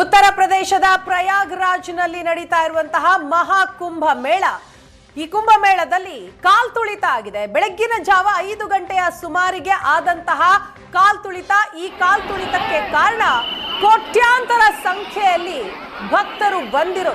ಉತ್ತರ ಪ್ರದೇಶದ ಪ್ರಯಾಗ್ರಾಜ್ನಲ್ಲಿ ನಡೀತಾ ಇರುವಂತಹ ಮಹಾಕುಂಭ ಮೇಳ. ಈ ಕುಂಭಮೇಳದಲ್ಲಿ ಕಾಲ್ ತುಳಿತ ಆಗಿದೆ. ಬೆಳಗ್ಗಿನ ಜಾವ ಐದು ಗಂಟೆಯ ಸುಮಾರಿಗೆ ಆದಂತಹ ಕಾಲ್ ತುಳಿತ. ಈ ಕಾಲ್ ತುಳಿತಕ್ಕೆ ಕಾರಣ ಕೋಟ್ಯಾಂತರ ಸಂಖ್ಯೆಯಲ್ಲಿ ಭಕ್ತರು ಬಂದಿರೋ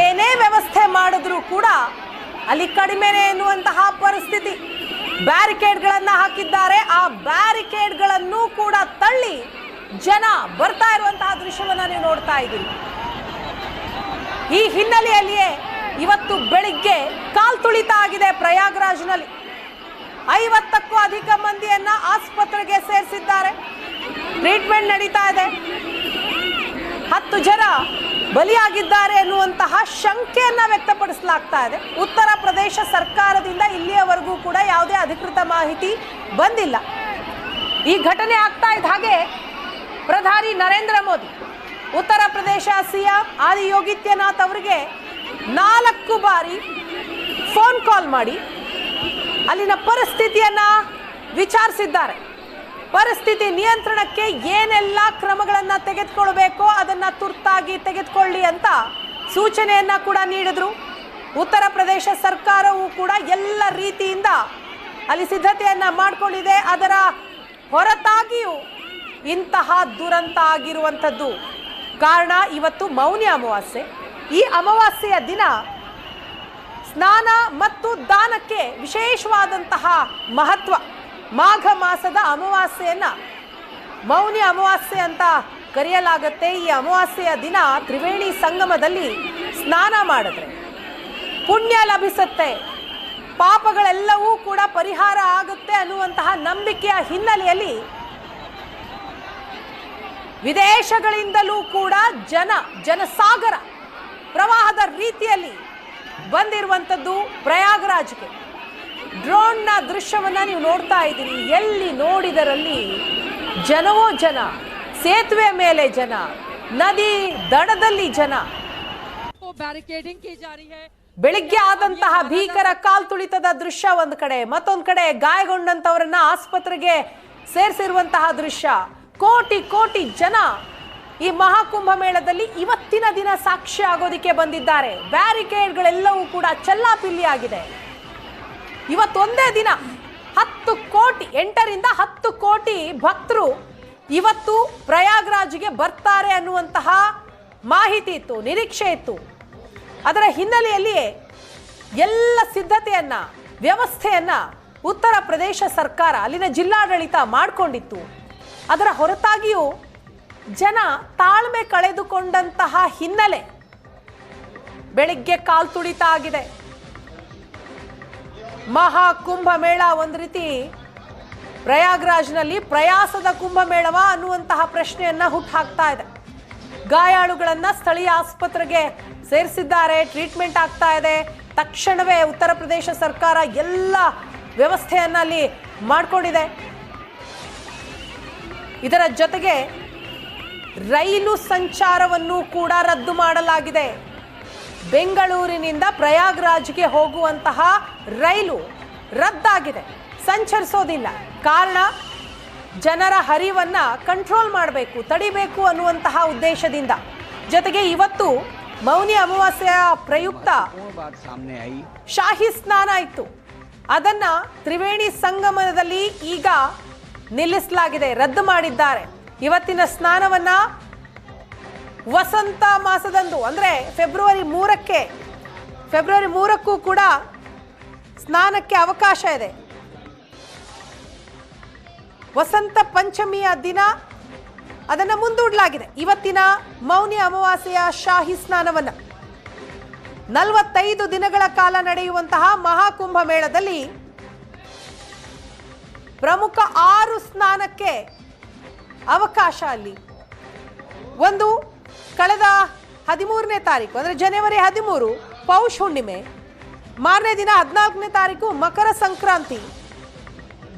ಏನೇ ವ್ಯವಸ್ಥೆ ಮಾಡಿದ್ರೂ ಕೂಡ ಅಲ್ಲಿ ಕಡಿಮೆನೆ ಎನ್ನುವಂತಹ ಪರಿಸ್ಥಿತಿ. ಬ್ಯಾರಿಕೇಡ್ಗಳನ್ನು ಹಾಕಿದ್ದಾರೆ. ಆ ಬ್ಯಾರಿಕೇಡ್ಗಳನ್ನು ಕೂಡ ತಳ್ಳಿ ಜನ ಬರ್ತಾ ಇರುವಂತಹ ದೃಶ್ಯವನ್ನು ನೀವು ನೋಡ್ತಾ ಇದ್ದೀರಿ. ಈ ಹಿನ್ನೆಲೆಯಲ್ಲಿಯೇ ಇವತ್ತು ಬೆಳಿಗ್ಗೆ ಕಾಲ್ ತುಳಿತ ಆಗಿದೆ ಪ್ರಯಾಗ್ರಾಜ್ನಲ್ಲಿ. ಐವತ್ತಕ್ಕೂ ಅಧಿಕ ಮಂದಿಯನ್ನ ಆಸ್ಪತ್ರೆಗೆ ಸೇರಿಸಿದ್ದಾರೆ. ಟ್ರೀಟ್ಮೆಂಟ್ ನಡೀತಾ ಇದೆ. ಹತ್ತು ಜನ ಬಲಿಯಾಗಿದ್ದಾರೆ ಎನ್ನುವಂತಹ ಶಂಕೆಯನ್ನ ವ್ಯಕ್ತಪಡಿಸಲಾಗ್ತಾ ಇದೆ. ಉತ್ತರ ಪ್ರದೇಶ ಸರ್ಕಾರದಿಂದ ಇಲ್ಲಿಯವರೆಗೂ ಕೂಡ ಯಾವುದೇ ಅಧಿಕೃತ ಮಾಹಿತಿ ಬಂದಿಲ್ಲ. ಈ ಘಟನೆ ಆಗ್ತಾ ಇದ್ದ ಹಾಗೆ ಪ್ರಧಾನಿ ನರೇಂದ್ರ ಮೋದಿ, ಉತ್ತರ ಪ್ರದೇಶ ಸಿಎಂ ಆದಿ ಯೋಗಿತ್ಯನಾಥ್ ಅವರಿಗೆ ನಾಲ್ಕು ಬಾರಿ ಫೋನ್ ಕಾಲ್ ಮಾಡಿ ಅಲ್ಲಿನ ಪರಿಸ್ಥಿತಿಯನ್ನು ವಿಚಾರಿಸಿದ್ದಾರೆ. ಪರಿಸ್ಥಿತಿ ನಿಯಂತ್ರಣಕ್ಕೆ ಏನೆಲ್ಲ ಕ್ರಮಗಳನ್ನು ತೆಗೆದುಕೊಳ್ಬೇಕೋ, ಅದನ್ನು ತುರ್ತಾಗಿ ತೆಗೆದುಕೊಳ್ಳಿ ಅಂತ ಸೂಚನೆಯನ್ನು ಕೂಡ ನೀಡಿದರು. ಉತ್ತರ ಪ್ರದೇಶ ಸರ್ಕಾರವು ಕೂಡ ಎಲ್ಲ ರೀತಿಯಿಂದ ಅಲ್ಲಿ ಸಿದ್ಧತೆಯನ್ನು ಮಾಡಿಕೊಂಡಿದೆ. ಅದರ ಹೊರತಾಗಿಯೂ ಇಂತಹ ದುರಂತ ಆಗಿರುವಂಥದ್ದು. ಕಾರಣ ಇವತ್ತು ಮೌನಿ ಅಮಾವಾಸ್ಯೆ. ಈ ಅಮಾವಾಸ್ಯೆಯ ದಿನ ಸ್ನಾನ ಮತ್ತು ದಾನಕ್ಕೆ ವಿಶೇಷವಾದಂತಹ ಮಹತ್ವ. ಮಾಘ ಮಾಸದ ಅಮಾವಾಸ್ಯೆಯನ್ನು ಮೌನಿ ಅಮಾವಾಸ್ಯೆ ಅಂತ ಕರೆಯಲಾಗುತ್ತೆ. ಈ ಅಮಾವಾಸ್ಯೆಯ ದಿನ ತ್ರಿವೇಣಿ ಸಂಗಮದಲ್ಲಿ ಸ್ನಾನ ಮಾಡಿದ್ರೆ ಪುಣ್ಯ ಲಭಿಸುತ್ತೆ. ಪಾಪಗಳೆಲ್ಲವೂ ಕೂಡ ಪರಿಹಾರ ಆಗುತ್ತೆ ಅನ್ನುವಂತಹ ನಂಬಿಕೆಯ ಹಿನ್ನೆಲೆಯಲ್ಲಿ ವಿದೇಶಗಳಿಂದಲೂ ಕೂಡ ಜನ ಜನಸಾಗರ ಪ್ರವಾಹದ ರೀತಿಯಲ್ಲಿ ಬಂದಿರುವಂಥದ್ದು ಪ್ರಯಾಗರಾಜ್ಗೆ. ಡ್ರೋನ್ನ ದೃಶ್ಯವನ್ನು ನೀವು ನೋಡ್ತಾ ಇದ್ದೀರಿ. ಎಲ್ಲಿ ನೋಡಿದರಲ್ಲಿ ಜನವೋ ಜನ ಸೇತುವೆ ಮೇಲೆ ಜನ ನದಿ ದಡದಲ್ಲಿ ಜನ. ಬೆಳಿಗ್ಗೆ ಆದಂತಹ ಭೀಕರ ಕಾಲ್ತುಳಿತದ ದೃಶ್ಯ ಒಂದು ಕಡೆ ಮತ್ತೊಂದು ಕಡೆ ಗಾಯಗೊಂಡಂತವರನ್ನ ಆಸ್ಪತ್ರೆಗೆ ಸೇರಿಸಿರುವಂತಹ ದೃಶ್ಯ. ಕೋಟಿ ಕೋಟಿ ಜನ ಈ ಮಹಾಕುಂಭ ಮೇಳದಲ್ಲಿ ಇವತ್ತಿನ ದಿನ ಸಾಕ್ಷಿ ಆಗೋದಿಕ್ಕೆ ಬಂದಿದ್ದಾರೆ. ಬ್ಯಾರಿಕೇಡ್ಗಳೆಲ್ಲವೂ ಕೂಡ ಚೆಲ್ಲಾಪಿಲ್ಲಿ ಆಗಿದೆ ಇವತ್ತೊಂದೇ ದಿನ ಹತ್ತು ಕೋಟಿ, ಎಂಟರಿಂದ ಹತ್ತು ಕೋಟಿ ಭಕ್ತರು ಇವತ್ತು ಪ್ರಯಾಗ್ರಾಜ್ಗೆ ಬರ್ತಾರೆ ಅನ್ನುವಂತಹ ಮಾಹಿತಿ ಇತ್ತು, ನಿರೀಕ್ಷೆ ಇತ್ತು. ಅದರ ಹಿನ್ನೆಲೆಯಲ್ಲಿ ಎಲ್ಲ ಸಿದ್ಧತೆಯನ್ನ, ವ್ಯವಸ್ಥೆಯನ್ನ ಉತ್ತರ ಪ್ರದೇಶ ಸರ್ಕಾರ, ಅಲ್ಲಿನ ಜಿಲ್ಲಾಡಳಿತ ಮಾಡಿಕೊಂಡಿತ್ತು. ಅದರ ಹೊರತಾಗಿಯೂ ಜನ ತಾಳ್ಮೆ ಕಳೆದುಕೊಂಡಂತಹ ಹಿನ್ನೆಲೆ ಬೆಳಿಗ್ಗೆ ಕಾಲ್ ತುಳಿತ ಆಗಿದೆ. ಮಹಾ ಕುಂಭಮೇಳ ಒಂದು ರೀತಿ ಪ್ರಯಾಗ್ರಾಜ್ನಲ್ಲಿ ಪ್ರಯಾಸದ ಕುಂಭಮೇಳವ ಅನ್ನುವಂತಹ ಪ್ರಶ್ನೆಯನ್ನ ಹುಟ್ಟುಹಾಕ್ತಾ ಇದೆ. ಗಾಯಾಳುಗಳನ್ನ ಸ್ಥಳೀಯ ಆಸ್ಪತ್ರೆಗೆ ಸೇರಿಸಿದ್ದಾರೆ, ಟ್ರೀಟ್ಮೆಂಟ್ ಆಗ್ತಾ ಇದೆ. ತಕ್ಷಣವೇ ಉತ್ತರ ಪ್ರದೇಶ ಸರ್ಕಾರ ಎಲ್ಲ ವ್ಯವಸ್ಥೆಯನ್ನ ಅಲ್ಲಿ ಮಾಡಿಕೊಂಡಿದೆ. ಇದರ ಜೊತೆಗೆ ರೈಲು ಸಂಚಾರವನ್ನು ಕೂಡ ರದ್ದು ಮಾಡಲಾಗಿದೆ. ಬೆಂಗಳೂರಿನಿಂದ ಪ್ರಯಾಗ್ರಾಜ್ಗೆ ಹೋಗುವಂತಹ ರೈಲು ರದ್ದಾಗಿದೆ. ಸಂಚರಿಸೋದಿಲ್ಲ. ಕಾರಣ ಜನರ ಹರಿವನ್ನು ಕಂಟ್ರೋಲ್ ಮಾಡಬೇಕು, ತಡಿಬೇಕು ಅನ್ನುವಂತಹ ಉದ್ದೇಶದಿಂದ. ಜೊತೆಗೆ ಇವತ್ತು ಮೌನಿ ಅಮಾವಾಸ್ಯ ಪ್ರಯುಕ್ತ ಶಾಹಿ ಸ್ನಾನ ಇತ್ತು. ಅದನ್ನ ತ್ರಿವೇಣಿ ಸಂಗಮದಲ್ಲಿ ಈಗ ನಿಲ್ಲಿಸಲಾಗಿದೆ, ರದ್ದು ಮಾಡಿದ್ದಾರೆ. ಇವತ್ತಿನ ಸ್ನಾನವನ್ನ ವಸಂತ ಮಾಸದಂದು, ಅಂದ್ರೆ ಫೆಬ್ರವರಿ ಮೂರಕ್ಕೆ, ಫೆಬ್ರವರಿ ಮೂರಕ್ಕೂ ಕೂಡ ಸ್ನಾನಕ್ಕೆ ಅವಕಾಶ ಇದೆ. ವಸಂತ ಪಂಚಮಿಯ ದಿನ ಅದನ್ನು ಮುಂದೂಡಲಾಗಿದೆ. ಇವತ್ತಿನ ಮೌನಿ ಅಮಾವಾಸ್ಯೆಯ ಶಾಹಿ ಸ್ನಾನವನ್ನ. ನಲವತ್ತೈದು ದಿನಗಳ ಕಾಲ ನಡೆಯುವಂತಹ ಮಹಾಕುಂಭ ಮೇಳದಲ್ಲಿ ಪ್ರಮುಖ ಆರು ಸ್ನಾನಕ್ಕೆ ಅವಕಾಶ ಅಲ್ಲಿ. ಒಂದು, ಕಳೆದ ಹದಿಮೂರನೇ ತಾರೀಕು, ಅಂದರೆ ಜನವರಿ ಹದಿಮೂರು, ಪೌಷ್ ಹುಣ್ಣಿಮೆ. ಮಾರನೇ ದಿನ ಹದಿನಾಲ್ಕನೇ ತಾರೀಕು, ಮಕರ ಸಂಕ್ರಾಂತಿ.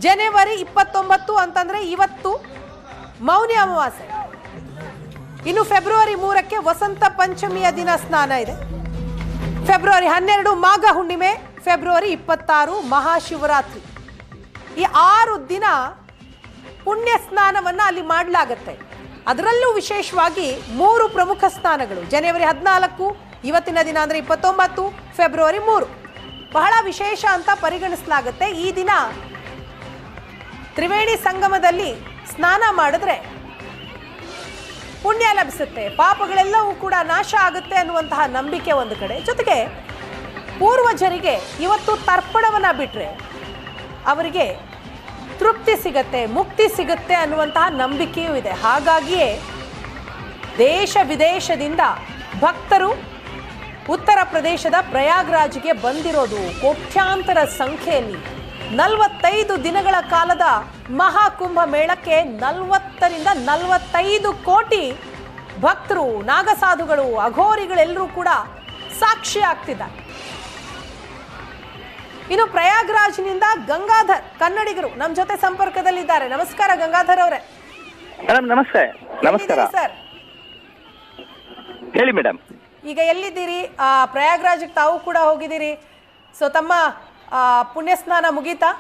ಜನವರಿ ಇಪ್ಪತ್ತೊಂಬತ್ತು ಅಂತಂದರೆ ಇವತ್ತು ಮೌನಿ ಅಮಾವಾಸ್ಯೆ. ಇನ್ನು ಫೆಬ್ರವರಿ ಮೂರಕ್ಕೆ ವಸಂತ ಪಂಚಮಿಯ ದಿನ ಸ್ನಾನ ಇದೆ. ಫೆಬ್ರವರಿ ಹನ್ನೆರಡು ಮಾಘ ಹುಣ್ಣಿಮೆ, ಫೆಬ್ರವರಿ ಇಪ್ಪತ್ತಾರು ಮಹಾಶಿವರಾತ್ರಿ. ಈ ಆರು ದಿನ ಪುಣ್ಯ ಸ್ನಾನವನ್ನು ಅಲ್ಲಿ ಮಾಡಲಾಗತ್ತೆ. ಅದರಲ್ಲೂ ವಿಶೇಷವಾಗಿ ಮೂರು ಪ್ರಮುಖ ಸ್ನಾನಗಳು. ಜನವರಿ ಹದಿನಾಲ್ಕು, ಇವತ್ತಿನ ದಿನ ಅಂದರೆ ಇಪ್ಪತ್ತೊಂಬತ್ತು, ಫೆಬ್ರವರಿ ಮೂರು. ಬಹಳ ವಿಶೇಷ ಅಂತ ಪರಿಗಣಿಸಲಾಗುತ್ತೆ. ಈ ದಿನ ತ್ರಿವೇಣಿ ಸಂಗಮದಲ್ಲಿ ಸ್ನಾನ ಮಾಡಿದ್ರೆ ಪುಣ್ಯ ಲಭಿಸುತ್ತೆ. ಪಾಪಗಳೆಲ್ಲವೂ ಕೂಡ ನಾಶ ಆಗುತ್ತೆ ಅನ್ನುವಂತಹ ನಂಬಿಕೆ ಒಂದು ಕಡೆ. ಜೊತೆಗೆ ಪೂರ್ವಜರಿಗೆ ಇವತ್ತು ತರ್ಪಣವನ್ನು ಬಿಟ್ಟರೆ ಅವರಿಗೆ ತೃಪ್ತಿ ಸಿಗತ್ತೆ, ಮುಕ್ತಿ ಸಿಗುತ್ತೆ ಅನ್ನುವಂತಹ ನಂಬಿಕೆಯೂ ಇದೆ. ಹಾಗಾಗಿಯೇ ದೇಶ ವಿದೇಶದಿಂದ ಭಕ್ತರು ಉತ್ತರ ಪ್ರದೇಶದ ಪ್ರಯಾಗ್ರಾಜ್ಗೆ ಬಂದಿರೋದು ಕೋಟ್ಯಾಂತರ ಸಂಖ್ಯೆಯಲ್ಲಿ. ನಲವತ್ತೈದು ದಿನಗಳ ಕಾಲದ ಮಹಾಕುಂಭ ಮೇಳಕ್ಕೆ ನಲವತ್ತರಿಂದ ನಲವತ್ತೈದು ಕೋಟಿ ಭಕ್ತರು, ನಾಗಸಾಧುಗಳು, ಅಘೋರಿಗಳೆಲ್ಲರೂ ಕೂಡ ಸಾಕ್ಷಿ ಆಗ್ತಿದ್ದಾರೆ ಇನ್ನು ಪ್ರಯಾಗ್ರಾಜ್ನಿಂದ ಗಂಗಾಧರ್ ಕನ್ನಡಿಗರು ನಮ್ಮ ಜೊತೆ ಸಂಪರ್ಕದಲ್ಲಿದ್ದಾರೆ. ನಮಸ್ಕಾರ ಗಂಗಾಧರ್ ಅವರೇ. ಮೇಡಮ್ ನಮಸ್ತೆ. ನಮಸ್ಕಾರ. ಸರ್? ಹೇಳಿ ಮೇಡಮ್ ಈಗ ಎಲ್ಲಿದ್ದೀರಿ? ಆ, ಪ್ರಯಾಗ್ರಾಜ್ಗೆ ತಾವು ಕೂಡ ಹೋಗಿದ್ದೀರಿ. ಸೊ ತಮ್ಮ ಪುಣ್ಯ ಸ್ನಾನ ಮುಗೀತಾ?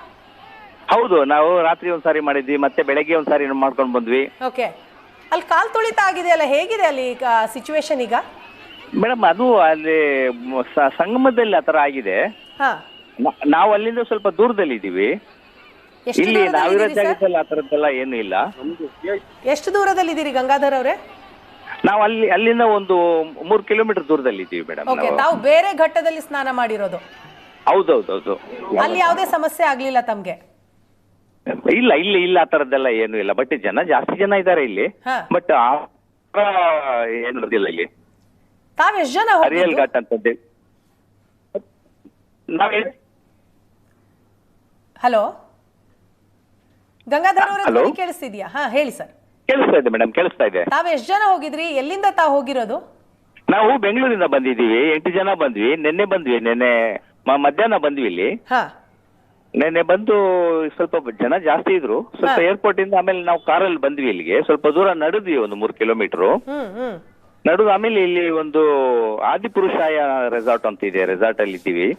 ಹೌದು ನಾವು ರಾತ್ರಿ ಒಂದ್ಸಾರಿ ಮಾಡಿದ್ವಿ ಮತ್ತೆ ಬೆಳಗ್ಗೆ ಒಂದ್ಸಾರಿ ಮಾಡ್ಕೊಂಡು ಬಂದ್ವಿ. ಓಕೆ. ಅಲ್ಲಿ ಕಾಲ್ ತುಳಿತ ಆಗಿದೆಯಲ್ಲ ಹೇಗಿದೆ ಅಲ್ಲಿ ಈಗ ಸಿಚುವೇಶನ್ ಈಗ? ಮೇಡಮ್ ಅದು ಅಲ್ಲಿ ಸಂಗಮದಲ್ಲಿ ಆ ಥರ ಆಗಿದೆ. ಹಾ. ನಾವು ಅಲ್ಲಿಂದ ಸ್ವಲ್ಪ ದೂರದಲ್ಲಿ ಇದ್ದೀವಿ. ಎಷ್ಟು ಇಲ್ಲಿ ನಾವಿರೋ ದೂರದಲ್ಲಿದ್ದೀರಿ ಸರ್? ಜಾಗದಲ್ಲಿ ಆ ತರದ್ದೆಲ್ಲ ಏನು ಇಲ್ಲ. ಎಷ್ಟು ದೂರದಲ್ಲಿದ್ದೀರಿ ಗಂಗಾಧರ್ ಅವರೇ? ನಾವು ಅಲ್ಲಿ ಅಲ್ಲಿಂದ ಒಂದು ಮೂರು ಕಿಲೋಮೀಟರ್ ದೂರದಲ್ಲಿ ಇದ್ದೀವಿ ಮೇಡಮ್ ಓಕೆ ನಾವು. ತಾವು ಬೇರೆ ಘಟ್ಟದಲ್ಲಿ ಸ್ನಾನ ಮಾಡಿರೋದು? ಹೌದೌದೌದು. ಅಲ್ಲಿ ಯಾವುದೇ ಸಮಸ್ಯೆ ಆಗ್ಲಿಲ್ಲ ತಮ್ಗೆ? ಇಲ್ಲ ಇಲ್ಲಿ ಇಲ್ಲ ಆ ಥರದ್ದೆಲ್ಲ ಏನು ಇಲ್ಲ. ಬಟ್ ಜನ ಜಾಸ್ತಿ ಜನ ಇದ್ದಾರೆ ಇಲ್ಲಿ. ಹಾ. ಬಟ್ ಆ ಥರ ಏನು ಇಲ್ಲಿ ತಾವ್ ಎಷ್ಟ್ ಜನ ಹರಿಯಲ್ ಘಾಟ್ ಅಂತದ್ದೆ. ನಾವೇ ಹಲೋ? ಗಂಗಾಧರ್ ಅವರ ಕೇಳಿಸ್ತಿದ್ಯಾ? ಹಾ ಹೇಳಿ ಸರ್. ಕೇಳಿಸ್ತಾ ಇದೆ ಮೇಡಮ್ ಕೇಳಿಸ್ತಾ ಇದೆ. ತಾವ್ ಎಷ್ಟ್ ಜನ ಹೋಗಿದ್ರಿ? ಎಲ್ಲಿಂದ ತಾವ್ ಹೋಗಿರೋದು? ನಾವು ಬೆಂಗಳೂರಿಂದ ಬಂದಿದೀವಿ ಎಂಟು ಜನ ಬಂದ್ವಿ. ನಿನ್ನೆ ಬಂದ್ವಿ. ನಿನ್ನೆ ಮ- ಮಧ್ಯಾಹ್ನ ಬಂದ್ವಿ ಇಲ್ಲಿ. ಹಾ. ನಿನ್ನೆ ಬಂದು ಸ್ವಲ್ಪ ಜನ ಜಾಸ್ತಿ ಇದ್ರು. ಸ್ವಲ್ಪ. ಏರ್ಪೋರ್ಟ್ ಇಂದ ಆಮೇಲೆ ನಾವು ಕಾರಲ್ಲಿ ಬಂದ್ವಿ ಇಲ್ಲಿಗೆ. ಸ್ವಲ್ಪ ದೂರ ನಡೆದ್ವಿ ಒಂದು ಮೂರು ಕಿಲೋಮೀಟರ್ ಹ್ಮ್ ಹ್ಮ್. ನಡೆದು ಆಮೇಲೆ ಇಲ್ಲಿ ಒಂದು ಆದಿಪುರುಷಾಯ ರೆಸಾರ್ಟ್ ಅಂತ ಇದೆ ರೆಸಾರ್ಟ್ ಅಲ್ಲಿ ಇದ್ದೀವಿ.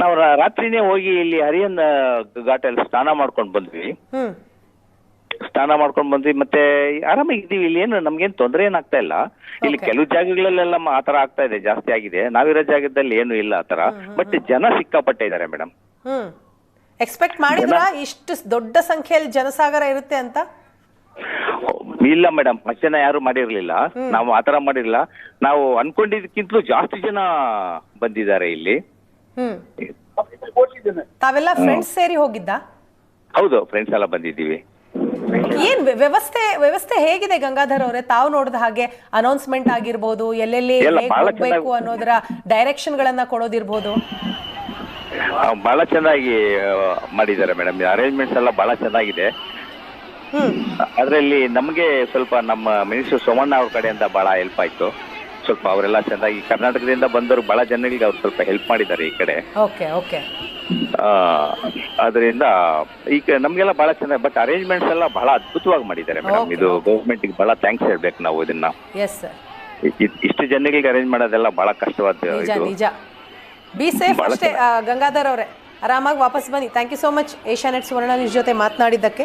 ನಾವು ರಾ- ರಾತ್ರಿನೇ ಹೋಗಿ ಇಲ್ಲಿ ಹರಿಯನ್ ಘಾಟಲ್ಲಿ ಸ್ನಾನ ಮಾಡ್ಕೊಂಡು ಬಂದ್ವಿ. ಹ್ಮ್. ಸ್ನಾನ ಮಾಡ್ಕೊಂಡು ಬಂದ್ವಿ ಮತ್ತೆ ಆರಾಮಾಗಿ ಇದ್ದೀವಿ. ಇಲ್ಲಿ ಏನು ನಮ್ಗೇನು ತೊಂದರೆ ಏನಾಗ್ತಾ ಇಲ್ಲ. ಇಲ್ಲಿ Okay. ಕೆಲವು ಜಾಗಗಳಲ್ಲೆಲ್ಲ ಮ- ಆತರ ಆಗ್ತಾ ಇದೆ ಜಾಸ್ತಿ ಆಗಿದೆ. ನಾವಿರೋ ಜಾಗದಲ್ಲಿ ಏನು ಇಲ್ಲ ಆತರ ಬಟ್ ಜನ ಸಿಕ್ಕಾಪಟ್ಟೆ ಇದ್ದಾರೆ ಮೇಡಮ್. ಹ್ಮ್. ಎಕ್ಸ್ಪೆಕ್ಟ್ ಮಾಡಿದ್ರಾ? ಇಷ್ಟು ದೊಡ್ಡ ಸಂಖ್ಯೆಯಲ್ಲಿ ಜನಸಾಗರ ಇರುತ್ತೆ ಅಂತ? ಇಲ್ಲ ಮೇಡಮ್ ಅಷ್ಟೇನ ಜನ ಯಾರು ಮಾಡಿರ್ಲಿಲ್ಲ. ನಾವು ಆತರ ಮಾಡಿರ್ಲಿಲ್ಲ. ನಾವು ಅನ್ಕೊಂಡಿದ್ದಕ್ಕಿಂತಲೂ ಜಾಸ್ತಿ ಜನ ಬಂದಿದ್ದಾರೆ ಇಲ್ಲಿ. ಹ್ಮ್. ತಾವೆಲ್ಲ ಫ್ರೆಂಡ್ಸ್ ಸೇರಿ ಹೋಗಿದ್ದ? ಹೌದು ಫ್ರೆಂಡ್ಸ್ ಎಲ್ಲ ಬಂದಿದ್ದೀವಿ. ಏನ್ ವ್ಯ- ವ್ಯವಸ್ಥೆ ವ್ಯವಸ್ಥೆ ಹೇಗಿದೆ ಗಂಗಾಧರ್ ಅವರೇ? ತಾವು ನೋಡಿದ ಹಾಗೆ ಅನೌನ್ಸ್ಮೆಂಟ್ ಆಗಿರ್ಬೋದು ಎಲ್ಲೆಲ್ಲಿ ಎಲ್ಲ ಹೇಗ್ ಬಹಳ ಹೋಗ್ಬೇಕು ಅನ್ನೋದ್ರ ಅನ್ನೋದರ ಡೈರೆಕ್ಷನ್ ಗಳನ್ನ ಕೊಡೋದಿರ್ಬೋದು? ಆ, ಬಹಳ ಚೆನ್ನಾಗಿ ಆ, ಮಾಡಿದ್ದಾರೆ ಮೇಡಮ್ ಅರೇಂಜ್ಮೆಂಟ್ಸ್ ಎಲ್ಲ ಬಹಳ ಚೆನ್ನಾಗಿದೆ. ಅದರಲ್ಲಿ ನಮಗೆ ಸ್ವಲ್ಪ ನಮ್ಮ ಮಿನಿಸ್ಟರ್ ಸೋಮಣ್ಣ ಅವ್ರ ಕಡೆಯಿಂದ ಬಹಳ ಹೆಲ್ಪ್ ಆಯ್ತು. ಸ್ವಲ್ಪ ಅವರೆಲ್ಲ ಚೆನ್ನಾಗಿ ಕರ್ನಾಟಕದಿಂದ ಬಂದವರು ಬಹಳ ಜನಗಳಿಗೆ ಅವ್ರು ಸ್ವಲ್ಪ ಹೆಲ್ಪ್ ಮಾಡಿದ್ದಾರೆ ಈ ಕಡೆ. Okay okay. ಅದರಿಂದ ಈಗ ನಮಗೆಲ್ಲ ಬಹಳ ಚೆನ್ನಾಗಿ ಬಟ್ ಅರೇಂಜ್ಮೆಂಟ್ಸ್ ಎಲ್ಲ ಬಹಳ ಅದ್ಭುತವಾಗಿ ಮಾಡಿದ್ದಾರೆ ಮೇಡಮ್ ಇದು ಗೌರ್ಮೆಂಟ್ ಬಹಳ ಥ್ಯಾಂಕ್ಸ್ ಹೇಳ್ಬೇಕು ನಾವು ಇದನ್ನ. ಇಷ್ಟು ಜನಗಳಿಗೆ ಅರೇಂಜ್ ಮಾಡೋದೆಲ್ಲ ಬಹಳ ಕಷ್ಟವಾದ ನಿಜ ಇದು. ಬಿ ಸೇಫ್ ಅಷ್ಟೇ ಗಂಗಾಧರ್ ಅವರೇ. ಆರಾಮಾಗಿ ವಾಪಸ್ ಬನ್ನಿ. Thank you so much Asianet Suvarna news ಜೊತೆ ಮಾತನಾಡಿದ್ದಕ್ಕೆ.